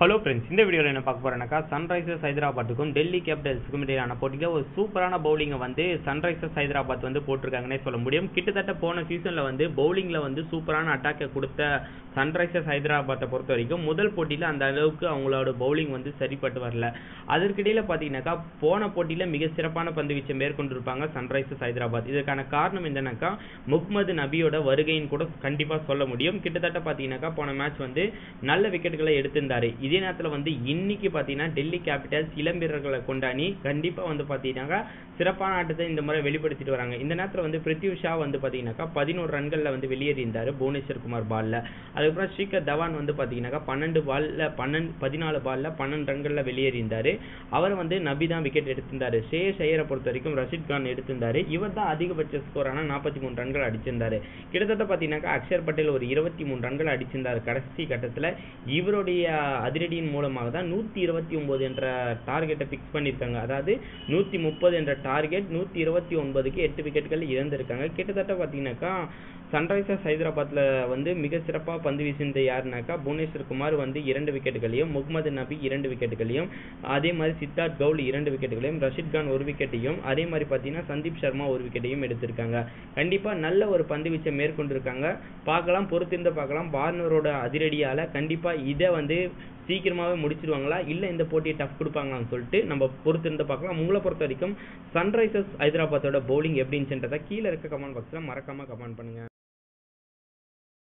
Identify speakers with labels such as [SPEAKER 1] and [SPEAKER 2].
[SPEAKER 1] Hello friends இந்த வீடியோவில் என்ன பார்க்க போகிறேனாக்கா சன்ரைசர்ஸ் ஹைதராபாத்துக்கும் டெல்லி கேபிட்டல்ஸுக்கும் இடையிலான போட்டியில் ஒரு சூப்பரான பவுலிங்கை வந்து சன்ரைசர்ஸ் ஹைதராபாத் வந்து போட்டிருக்காங்கன்னே சொல்ல முடியும். கிட்டத்தட்ட போன சீசனில் வந்து பவுலிங்கில் வந்து சூப்பரான அட்டாக்கை கொடுத்த சன்ரைசர்ஸ் ஹைதராபாத்தை பொறுத்த வரைக்கும் முதல் போட்டியில் அந்த அளவுக்கு அவங்களோட பவுலிங் வந்து சரிப்பட்டு வரல. அதற்கிடையில் பார்த்தீங்கன்னாக்கா போன போட்டியில் மிக சிறப்பான பந்து வீச்சை மேற்கொண்டிருப்பாங்க சன்ரைசர்ஸ் ஹைதராபாத். இதற்கான காரணம் என்னன்னாக்கா முகமது நபியோட வருகையின் கூட கண்டிப்பாக சொல்ல முடியும். கிட்டத்தட்ட பார்த்தீங்கன்னாக்கா போன மேட்ச் வந்து நல்ல விக்கெட்டுகளை எடுத்திருந்தார். இதே நேரத்தில் வந்து இன்னைக்கு பார்த்தீங்கன்னா டெல்லி கேபிட்டல்ஸ் இளம் வீரர்களை கொண்டாடி கண்டிப்பாக வந்து பார்த்தீங்கன்னாக்கா சிறப்பான ஆட்டத்தை இந்த முறை வெளிப்படுத்திட்டு வராங்க. இந்த நேரத்தில் வந்து பிரித்யூஷா ஷா வந்து பார்த்தீங்கன்னாக்கா பதினோரு ரன்களில் வந்து வெளியேறியிருந்தார் புவனேஸ்வர் குமார் பால்ல அதுக்கப்புறம் ஸ்ரீகர் தவான் வந்து பார்த்தீங்கன்னாக்கா பன்னெண்டு பால்ல பன்னெண்டு பதினாலு பால்ல பன்னெண்டு ரன்களில் வெளியேறியிருந்தார். அவர் வந்து நபி தான் விக்கெட் எடுத்திருந்தார். ஸ்ரேயஸ் ஐயரை பொறுத்த வரைக்கும் ரஷித் கான் எடுத்திருந்தார். இவர் தான் அதிகபட்ச ஸ்கோரான நாற்பத்தி மூணு ரன்கள் அடிச்சிருந்தார். கிட்டத்தட்ட பார்த்தீங்கன்னாக்கா அக்ஷர் பட்டேல் ஒரு இருபத்தி மூணு ரன்கள் அடிச்சிருந்தார் கடைசி கட்டத்தில். இவருடைய அதிரடியின் மூலமாக தான் நூற்றி இருபத்தி ஒம்பது என்ற டார்கெட்டை ஃபிக்ஸ் பண்ணியிருக்காங்க. அதாவது நூற்றி முப்பது என்ற டார்கெட் நூற்றி இருபத்தி ஒன்பதுக்கு எட்டு விக்கெட்டுகள் இழந்திருக்காங்க. கிட்டத்தட்ட பார்த்தீங்கன்னாக்கா சன்ரைசர்ஸ் ஹைதராபாத்தில் வந்து மிக சிறப்பாக பந்து வீசினது யாருனாக்கா புவனேஸ்வர் குமார் வந்து இரண்டு விக்கெட்டுகளையும் முகமது நபி இரண்டு விக்கெட்டுகளையும் அதே மாதிரி சித்தார்த் கவுல் இரண்டு விக்கெட்டுகளையும் ரஷித் கான் ஒரு விக்கெட்டையும் அதே மாதிரி பார்த்தீங்கன்னா சந்தீப் சர்மா ஒரு விக்கெட்டையும் எடுத்திருக்காங்க. கண்டிப்பாக நல்ல ஒரு பந்து வீச்சை மேற்கொண்டிருக்காங்க. பார்க்கலாம் பொறுத்திருந்து பார்க்கலாம். பார்னரோட அதிரடியால் கண்டிப்பாக இதை வந்து சீக்கிரமாகவே முடிச்சிருவாங்களா? இல்லை இந்த போட்டியை டஃப் கொடுப்பாங்களான்னு சொல்லிட்டு நம்ம பொறுத்திருந்து பார்க்கலாம். உங்களை பொறுத்த வரைக்கும் சன்ரைசர்ஸ் ஹைதராபாத்தோட பவுலிங் எப்படின்னு கீழே இருக்க கமெண்ட் பாக்ஸில் மறக்காமல் கமெண்ட் பண்ணுங்கள்